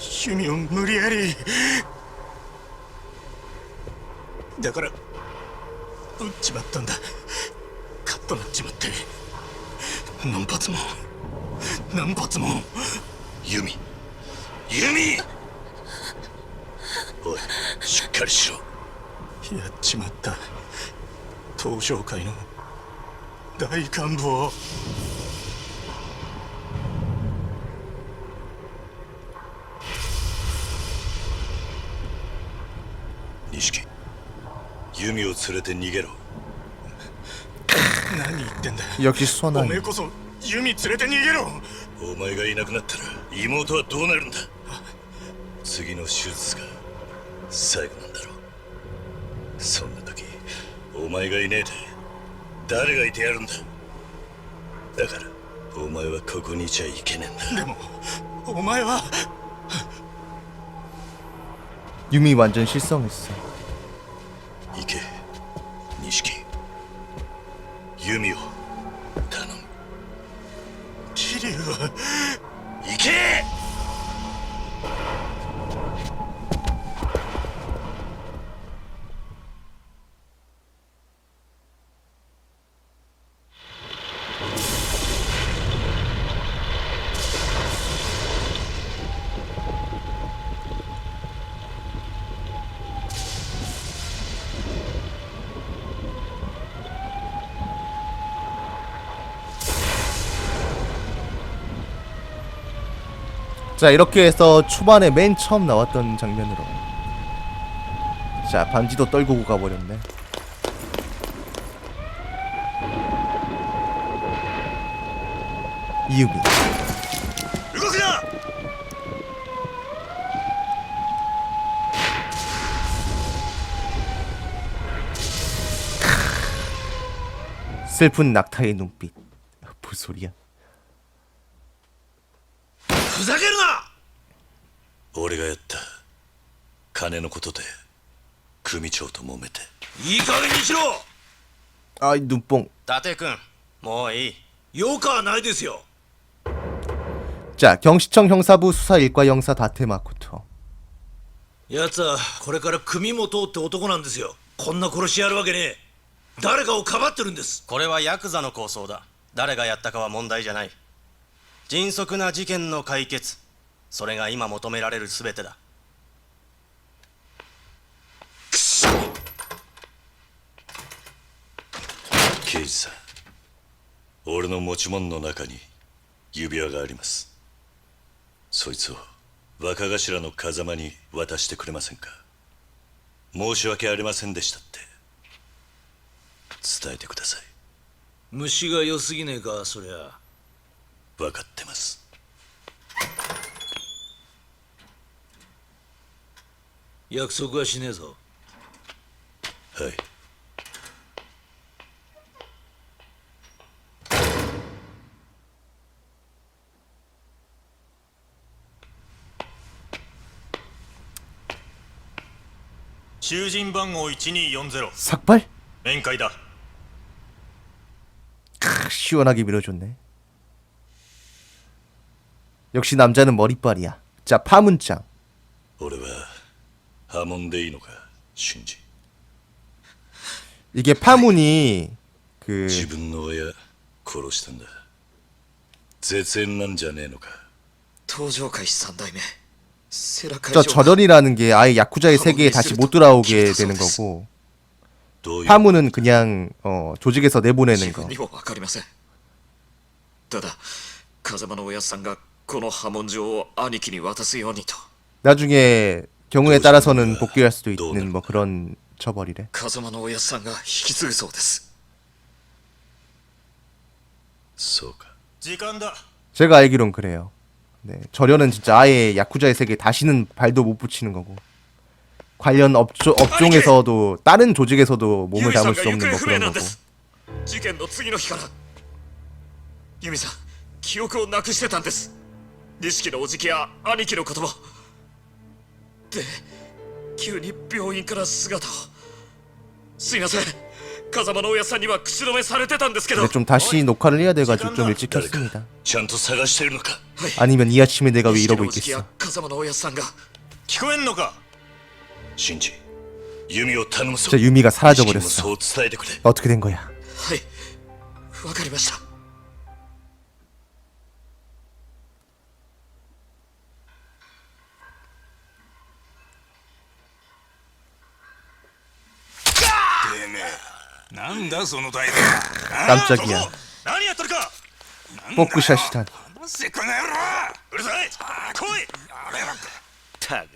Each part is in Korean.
弓を無理やり。だから撃っちまったんだ。カッとなっちまって。何発も。何発も。弓弓おいしっかりしろ。やっちまった。東商会の大幹部を錦弓を連れて逃げろ何言ってんだ 역시 お 수원아 めえこそ弓連れて逃げろお前がいなくなったら妹はどうなるんだ次の手術が最後なんだろうそんな時お前がいねえで誰がいてやるんだだからお前はここにいちゃいけねえんだでもお前は 유미 완전 실성했어 行け錦。弓を頼む。桐生は行け 자 이렇게 해서 초반에 맨 처음 나왔던 장면으로. 자 반지도 떨구고 가버렸네. 이유빈 슬픈 낙타의 눈빛. 아, 무슨 소리야? 부사게! 俺がやった金のことで組長と揉めていい加減にしろ 아이 눈뽕 伊達君もういいよかはないですよ 자 경시청 형사부 수사 일과 형사 다테 마코토 奴はこれから組元って男なんですよこんな殺しやるわけねえ誰かをかばってるんですこれはヤクザの構想だ誰がやったかは問題じゃない迅速な事件の解決 それが今求められる全てだ。刑事さん俺の持ち物の中に指輪があります。そいつを若頭の風間に渡してくれませんか？申し訳ありませんでしたって。伝えてください。虫が良すぎねえかそりゃ。分かってます 約束はしねえぞはい囚人番号1240 삭발? 面会だ 크, 시원하게 밀어줬네 역시 남자는 머리빨이야 자 파문장 俺は 破門でいいのか俊二 이게 파문이 그 自分の親殺したんだ絶縁なんじゃねえのか東上会三代目セラ会 저 長 절연이라는 게 아예 야쿠자의 세계에 다시 못 돌아오게 되는 거고 どういう 파문은 그냥 어, 조직에서 내보내는 自 거 分にも分かりませんただ風間のおやっさんがこの波紋状を兄貴に渡すようにと 나중에 경우에 따라서는 복귀할 수도 있는 뭐 그런 처벌이래 風間のおやっさんが引き継ぐそうです そうか 時間だ 제가 알기론 그래요 네, 절연은 진짜 아예 야쿠자의 세계에 다시는 발도 못 붙이는 거고 관련 업조, 업종에서도 다른 조직에서도 몸을 ユミさ 담을 んが 수 行 없는 方 뭐 不明 그런 なん 거고 です事件の次の日からユミさん記憶をなくしてたんです錦のおじきや兄貴の言葉 で急に病院から姿をすいません 風間のおやっさんには口止めされてたんですけど 근데 좀 다시 녹화를 해야 돼가지고 좀 일찍 誰か 켰습니다 ちゃんと探してるのか 아니면 이 아침에 내가 왜 錦 이러고 のおじきや 있겠어 風間のおやっさんが聞こえんのかシンジ弓を頼むぞ 진짜 유미가 錦にも 사라져버렸어 そう伝えてくれ 어떻게 된 거야 はいわかりました なんだその態度 깜짝이야 何やってるか 포크샷이란 せこの野郎うるさい来いたく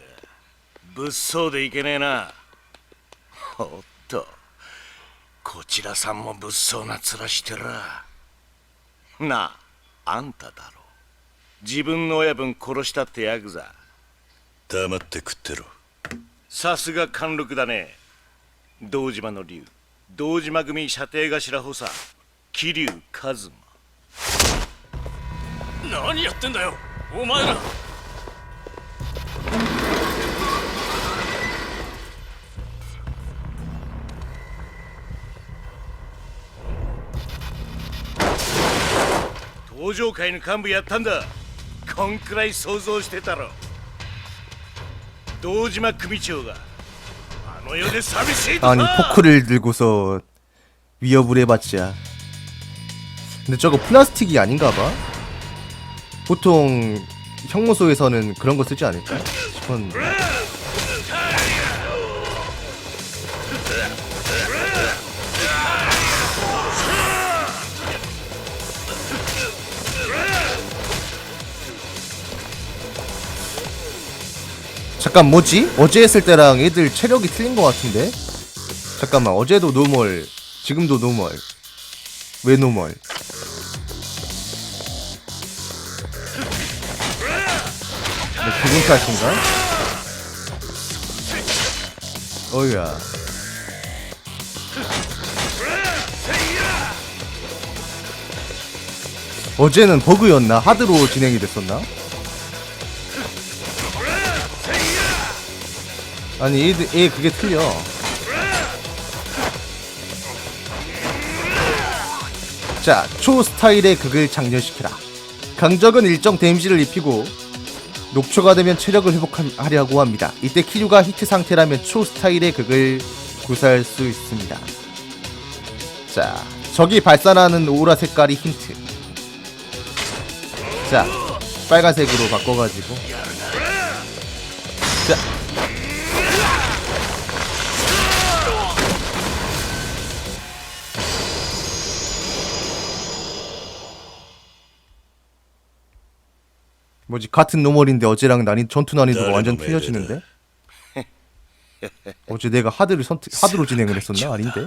物騒でいけねえなおっとこちらさんも物騒な面してらなああんただろ自分の親分殺したってヤクザ黙って食ってろさすが貫禄だね堂島の竜 堂島組射程頭補佐桐生一馬。何やってんだよお前ら。登場会の幹部やったんだ。こんくらい想像してたろ。堂島組長が 아니 さ 포크를 들고서 위협을 해봤자 근데 저거 플라스틱이 아닌가 봐? 보통 형무소에서는 그런 거 쓰지 않을까 싶었는데 잠깐 뭐지? 어제 했을 때랑 애들 체력이 틀린 것 같은데? 잠깐만 어제도 노멀 지금도 노멀 왜 노멀 뭐 기분 탓인가? 어이야 어제는 버그였나? 하드로 진행이 됐었나? 아니 얘, 얘 그게 틀려 자, 초 스타일의 극을 장렬시켜라. 강적은 일정 데미지를 입히고 녹초가 되면 체력을 회복하려고 합니다. 이때 키류가 히트 상태라면 초 스타일의 극을 구사할 수 있습니다. 자, 적이 발산하는 오라 색깔이 힌트. 자, 빨간색으로 바꿔가지고. 뭐지 같은 노멀인데 어제랑 난이 전투 난이도가 완전 틀려지는데? 어제 내가 하드를 선택 하드로 진행을 했었나? 아닌데?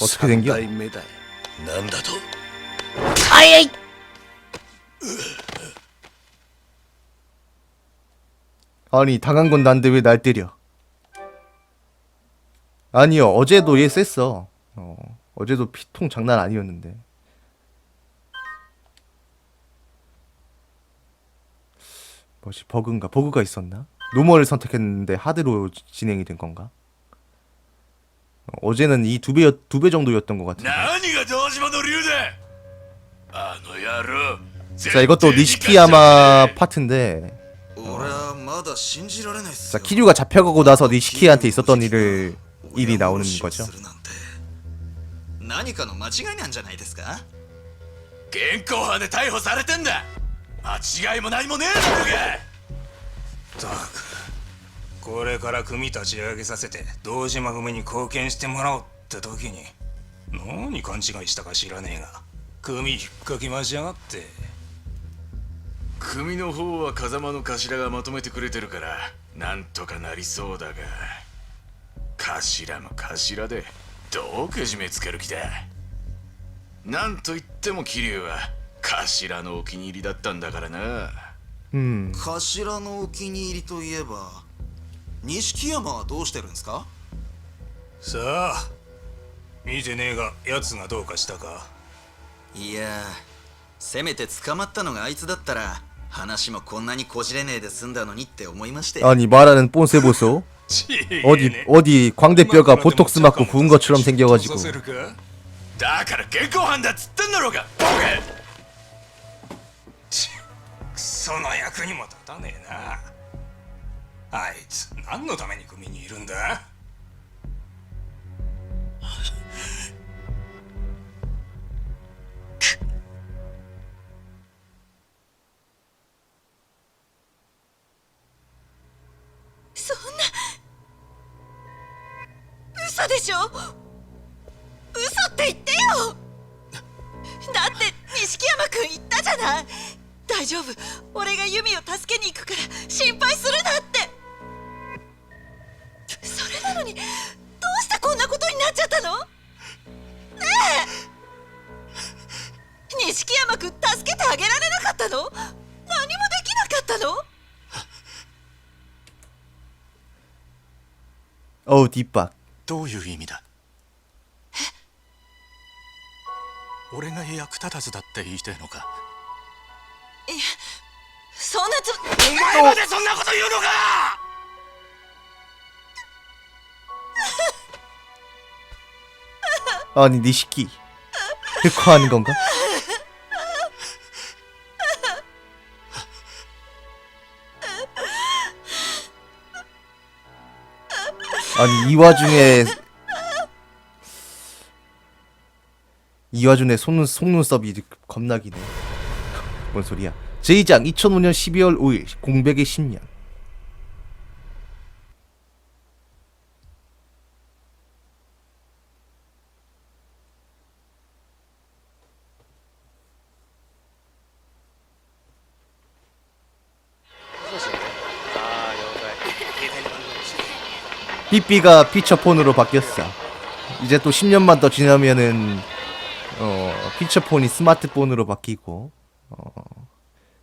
어떻게 된겨? 아이. 아니 당한 건 난데 왜 날 때려? 아니요 어제도 얘 셌어. 어, 어제도 피통 장난 아니었는데. 뭐지 버그인가 버그가 있었나? 노멀을 선택했는데 하드로 진행이 된 건가? 어, 어제는 이 두배두 배 정도였던 것 같은데. 何が堂島の竜だあの野郎 자 이것도 니시키야마 파트인데 俺はまだ信じられないっす 자 よ 키류가 잡혀가고 나서 니시키한테 있었던 일을 일이 나오는 俺を 거죠. 死をするなんて何かの間違いなんじゃないですか現行犯で逮捕されてんだ 間違いも何もねえだろうが。ったくこれから組立ち上げさせて堂島組に貢献してもらおうって時に何勘違いしたか知らねえが組引っかき回しやがって。組の方は風間の頭がまとめてくれてるからなんとかなりそうだが。頭の頭でどうけじめつける気だ。なんといっても桐生は頭のお気に入りだったんだからな 음. 頭のお気に入りといえば錦山はどうしてるんですかさあ見てねえが奴がどうかしたかいやせめて捕まったのがあいつだったら話もこんなにこじれねえで済んだのにって思いまして 아니 말하는 뽐세 보소 어디 어디 광대뼈가 보톡스 맞고 부은 것처럼 생겨가지고 させるかだから結婚犯だっつってんだろうがボケ クソの役にも立たねえな。あいつ何のために組にいるんだ？そんな嘘でしょ？嘘って言ってよ！だって錦山君言ったじゃない！大丈夫。俺がユミを助けに行くから心配するなって。それなのにどうしてこんなことになっちゃったの？ねえ。錦山くん助けてあげられなかったの？何もできなかったの？Oh, ッパー。どういう意味だ？俺が役立たずだって言いたいのか？ そんなつお前までそんなこと言うのか 아니 니시키 흑화하는 건가? 아니 이 와중에 이 와중에 속눈 속눈썹이 겁나 기네. 뭔 소리야? 제2장 2005년 12월 5일 공백의 10년. 삐삐가 피처폰으로 바뀌었어. 이제 또 10년만 더 지나면은 어, 피처폰이 스마트폰으로 바뀌고 어,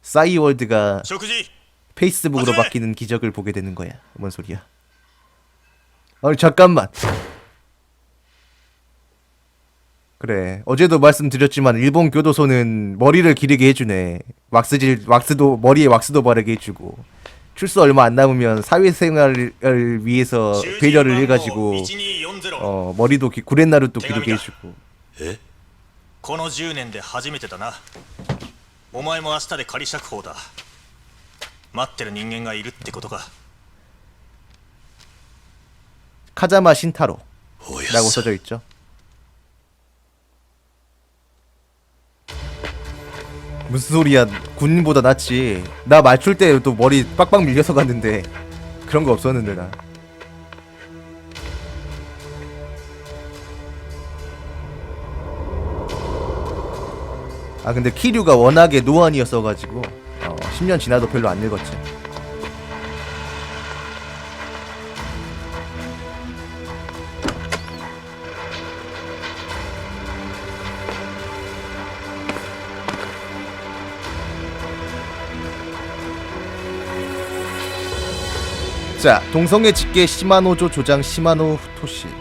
싸이월드가 食事 페이스북으로 바뀌는 기적을 보게 되는 거야. 뭔 소리야? 아니 잠깐만. 그래 어제도 말씀드렸지만 일본 교도소는 머리를 기르게 해주네. 왁스질 왁스도 머리에 왁스도 바르게 해주고 출소 얼마 안 남으면 사회생활을 위해서 배려를 해가지고 1240 어 머리도 기, 구렛나루도 기르게 해주고 この10年で初めてだな お前も明日で仮釈放だ待ってる人間がいるってことか 카자마 신타로라고 おやさ 써져 있죠. 무슨 소리야? 군인보다 낫지. 나 맞출 때 또 머리 빡빡 밀려서 갔는데 그런 거 없었는데 나. 아 근데 키류가 워낙에 노안이었어가지고 어, 10년 지나도 별로 안 늙었지. 자, 동성애 직계 시마노조 조장 시마노 후토시.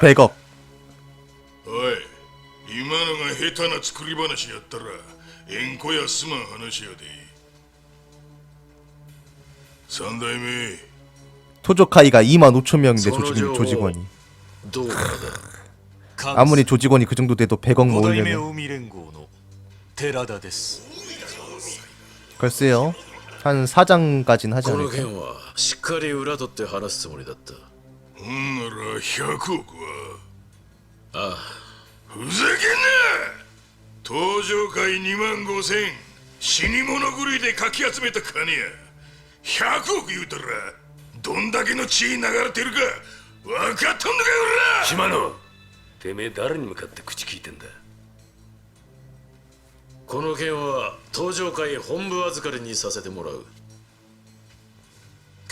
100억 おい今のが下手な作り話やったら縁故やすまん話やで 三代目 토조카이가 2만 5천 명인데 조직, 조직원이 どうだ 아무리 조직원이 그 정도 돼도 100억 五代目 모으려면 近江連合の寺田です 글쎄요 한 4장까진 하지 この 않을까 件はしっかり裏取って話すつもりだったほんなら100億はああふざけんな登場会2万5千死に物狂いでかき集めた金や100億言うたらどんだけの血流れてるか分かっとんのかよおら島野てめえ誰に向かって口聞いてんだ この件は登場会本部預かりにさせてもらう。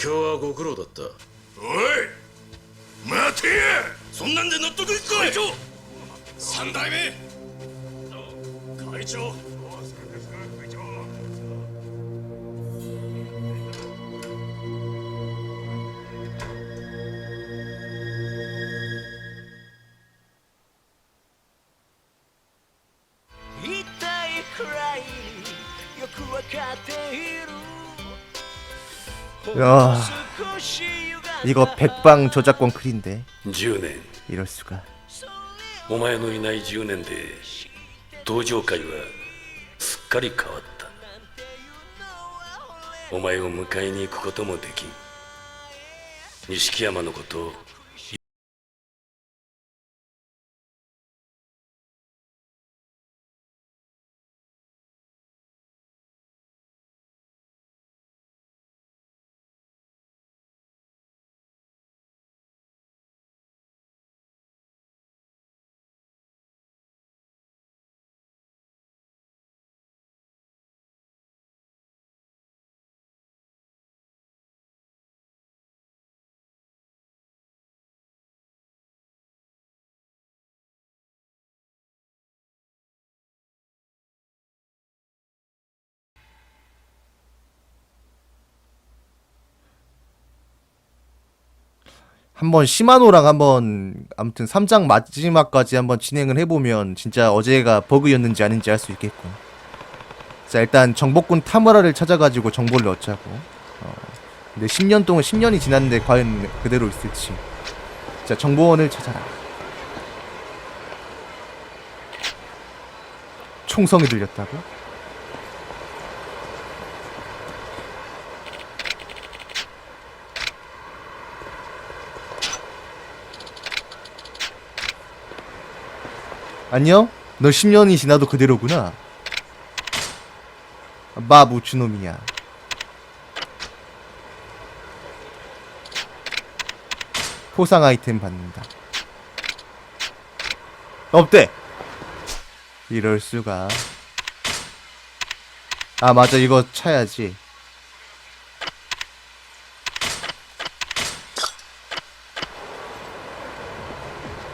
今日はご苦労だった。おい待てや。そんなんで納得いくか会長。三代目。会長 야 이거 백방 저작권 클인데 10年 이럴 수가 お前のいない10年で登場会はすっかり変わったお前を迎えに行くこともできん錦山のこと 한번 시마노랑 한번 아무튼 3장 마지막까지 한번 진행을 해보면 진짜 어제가 버그였는지 아닌지 알 수 있겠군. 자 일단 정복군 타무라를 찾아가지고 정보를 얻자고. 어, 근데 10년 동안 10년이 지났는데 과연 그대로 있을지. 자 정보원을 찾아라. 총성이 들렸다고? 안녕? 너 10년이 지나도 그대로구나. 마 무추놈이야. 포상 아이템 받는다. 없대. 이럴 수가. 아 맞아 이거 차야지.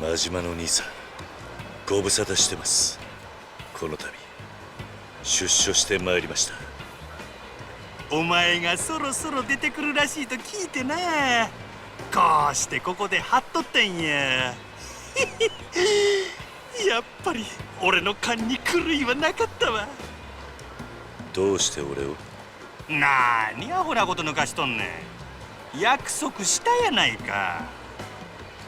真島の兄さんご無沙汰してます。この度出所してまいりました。お前がそろそろ出てくるらしいと聞いてな。こうしてここで張っとったんや。やっぱり俺の勘に狂いはなかったわ。どうして俺を？なーにアホなこと抜かしとんねん。約束したやないか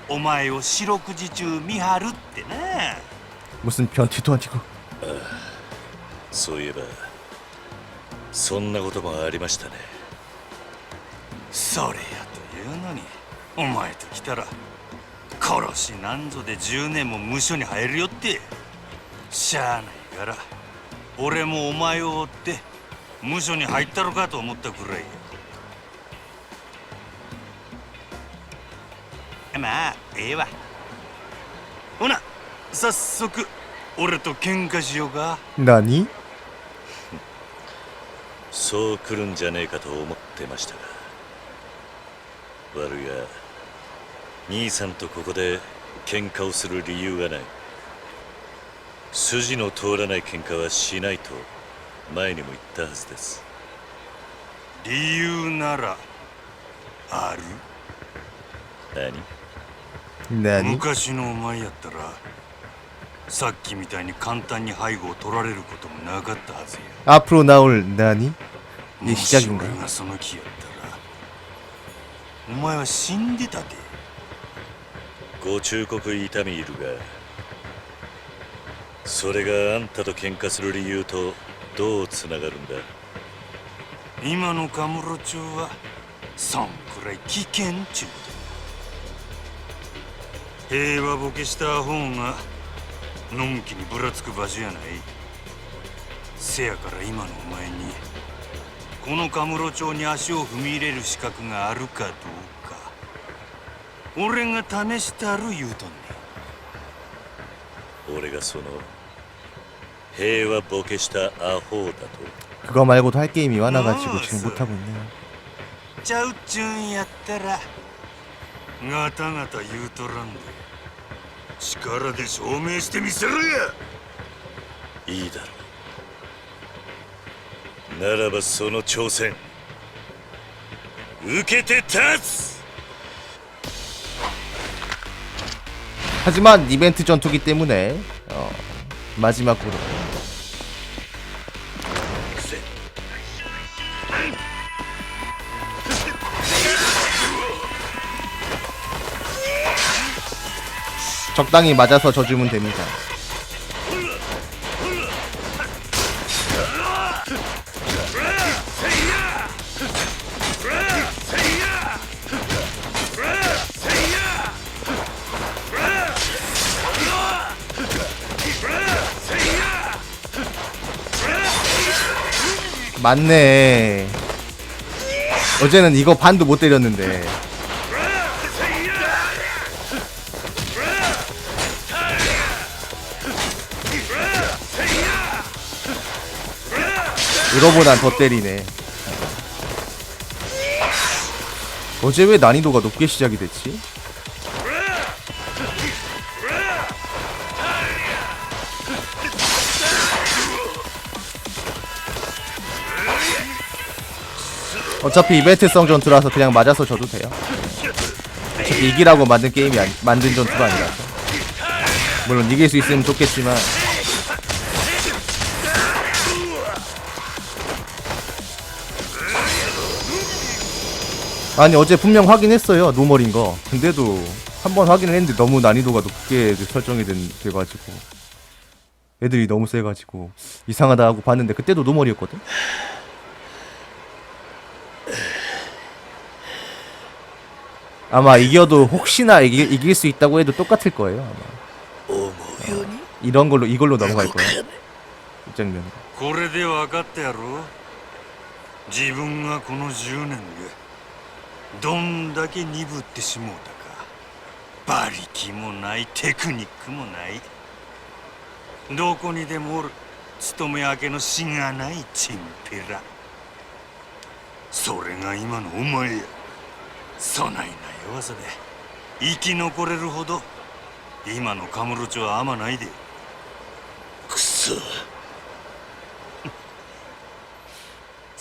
お前を四六時中見張るってな 무슨 변태도 아니고 そういえばそんなこともありましたねそれやというのにお前と来たら殺しなんぞで10年も無所に入るよってしゃあないから俺もお前を追って無所に入ったのかと思ったくらいや まあええわ。ほな早速俺と喧嘩しようか。何？そう来るんじゃねえかと思ってましたが。悪いが兄さんとここで喧嘩をする理由がない。筋の通らない喧嘩はしないと前にも言ったはずです。理由ならある？何？昔のお前やったらさっきみたいに簡単に背後を取られることもなかったはずや 앞으로 나올 나니? も 이 し 시작인가? 俺がその気やったらお前は死んでたでご忠告痛みいるがそれがあんたと喧嘩する理由とどうつながるんだ今のカムロ町はそんくらい危険っちゅうこと 平和ボケした方がのんきにぶらつく場所やないせやから今のお前にこのカムロ町に足を踏み入れる資格があるかどうか俺が試したる言うとんねん俺がその平和ボケしたアホだと 그거 말고도 할 게임이 많아가지고 지금 못하고 있네요 ちゃうっちゅうんやったら ガタガタ言うとらんで力で証明してみせろやいいだろうならばその挑戦受けて立つ 하지만 이벤트 전투기 때문에 어, 마지막으로 적당히 맞아서 져주면 됩니다. 맞네. 어제는 이거 반도 못 때렸는데. 이거보단 더 때리네. 어제 왜 난이도가 높게 시작이 됐지? 어차피 이벤트성 전투라서 그냥 맞아서 져도 돼요. 어차피 이기라고 만든 게임이 아니, 만든 전투가 아니라서. 물론 이길 수 있으면 좋겠지만 아니 어제 분명 확인했어요 노멀인 거 근데도 한 번 확인을 했는데 너무 난이도가 높게 설정이 된, 돼가지고 애들이 너무 세가지고 이상하다 하고 봤는데 그때도 노멀이었거든 아마 이겨도 혹시나 이기, 이길 수 있다고 해도 똑같을 거예요 아마 어, 이런 걸로 이걸로 넘어갈 거야 이 장면 これで分かったやろ自分がこの10年で どんだけ鈍ってしもうたか。馬力もないテクニックもない。どこにでもおる勤め明けのしがないチンピラ。それが今のお前や。そないな弱さで生き残れるほど今のカムロ町は甘ないで。くそ。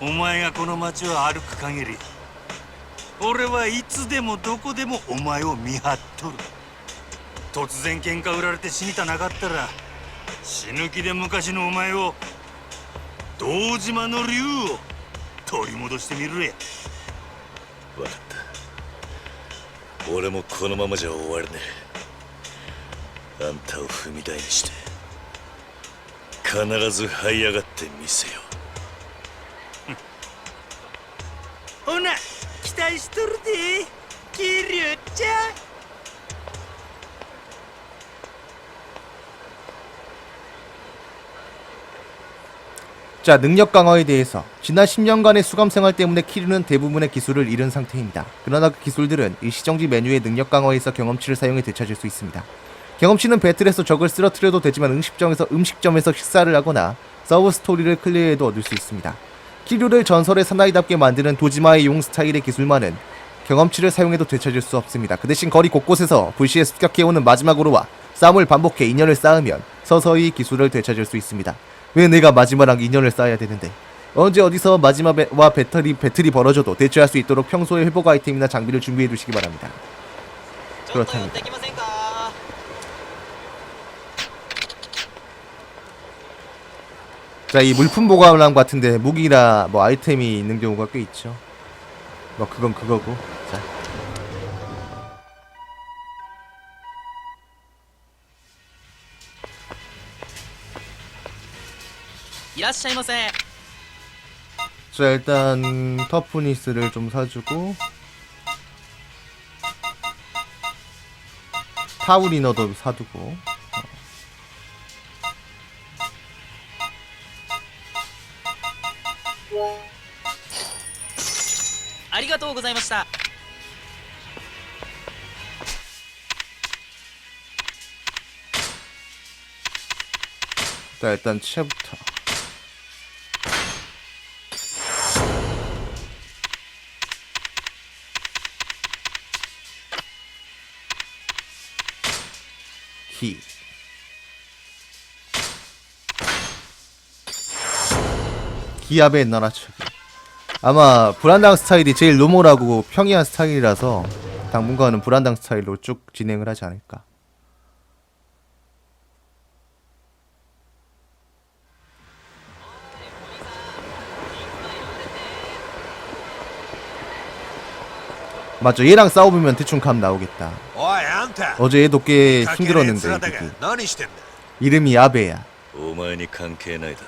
お前がこの街を歩く限り俺はいつでもどこでもお前を見張っとる。突然喧嘩売られて死にたなかったら死ぬ気で昔のお前を堂島の竜を取り戻してみるれ。分かった。俺もこのままじゃ終われねえ。あんたを踏み台にして必ず這い上がってみせよ。ほ karıştırdı. Giriyorca. 자, 능력 강화에 대해서 지난 10년간의 수감 생활 때문에 키르는 대부분의 기술을 잃은 상태입니다. 그러나 그 기술들은 일시정지 메뉴의 능력 강화에서 경험치를 사용해 되찾을 수 있습니다. 경험치는 배틀에서 적을 쓰러뜨려도 되지만 음식점에서 음식점에서 식사를 하거나 서브 스토리를 클리어해도 얻을 수 있습니다. 키류를 전설의 사나이답게 만드는 도지마의 용 스타일의 기술만은 경험치를 사용해도 되찾을 수 없습니다. 그 대신 거리 곳곳에서 불시에 습격해오는 마지막으로와 싸움을 반복해 인연을 쌓으면 서서히 기술을 되찾을 수 있습니다. 왜 내가 마지막랑 인연을 쌓아야 되는데? 언제 어디서 마지막과 배터리 배틀이 벌어져도 대처할 수 있도록 평소에 회복 아이템이나 장비를 준비해 두시기 바랍니다. 그렇답니다. 자, 이 물품 보관함 같은데 무기나 뭐 아이템이 있는 경우가 꽤 있죠. 뭐 그건 그거고. 자. 이라시마세. 자, 일단 터프니스를 좀 사주고 타우리너도 사두고. ありがとうございました 자, 일단 채부터 기압의 나라치기 아마 불안당 스타일이 제일 노멀하고 평이한 스타일이라서 당분간은 불안당 스타일로 쭉 진행을 하지 않을까 맞죠 얘랑 싸워보면 대충 감 나오겠다 おいあんた 어제 얘도 꽤 かけるや 힘들었는데 つらだ 이 が 새끼 何してんだ 이름이 아베야 お前に関係ないだろ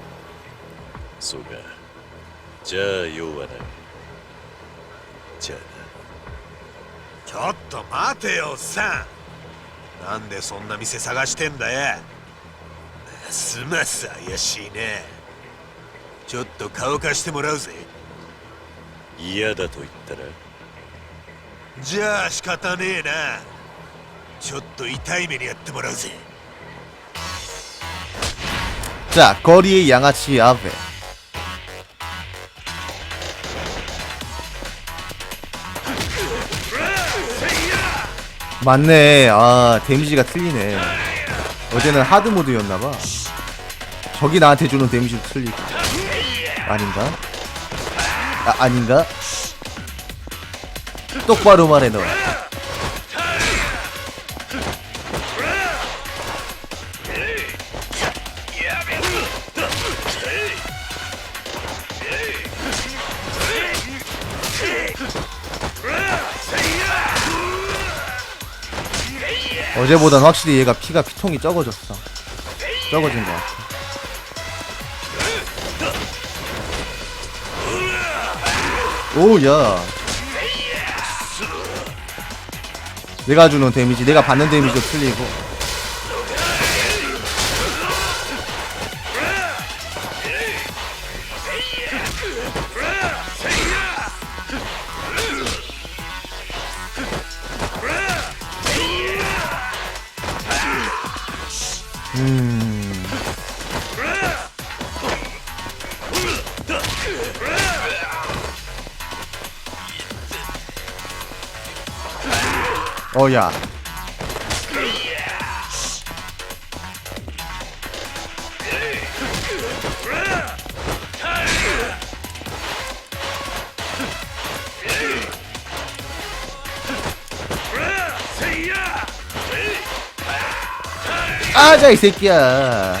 そうかじゃあ用はないじゃちょっと待てよおっさんなんでそんな店探してんだよますます怪しいねちょっと顔貸してもらうぜあな嫌だと言ったらじゃあ仕方ねえなちょっと痛い目にやってもらうぜ 자 거리의 양아치 아베 맞네. 아 데미지가 틀리네. 어제는 하드 모드였나봐. 적이 나한테 주는 데미지도 틀리고. 아닌가? 아 아닌가? 똑바로 말해 너 어제보단 확실히 얘가 피가 피통이 적어졌어. 적어진 것 같아. 오야. 내가 주는 데미지 내가 받는 데미지도 틀리고 어야. 아자 이 새끼야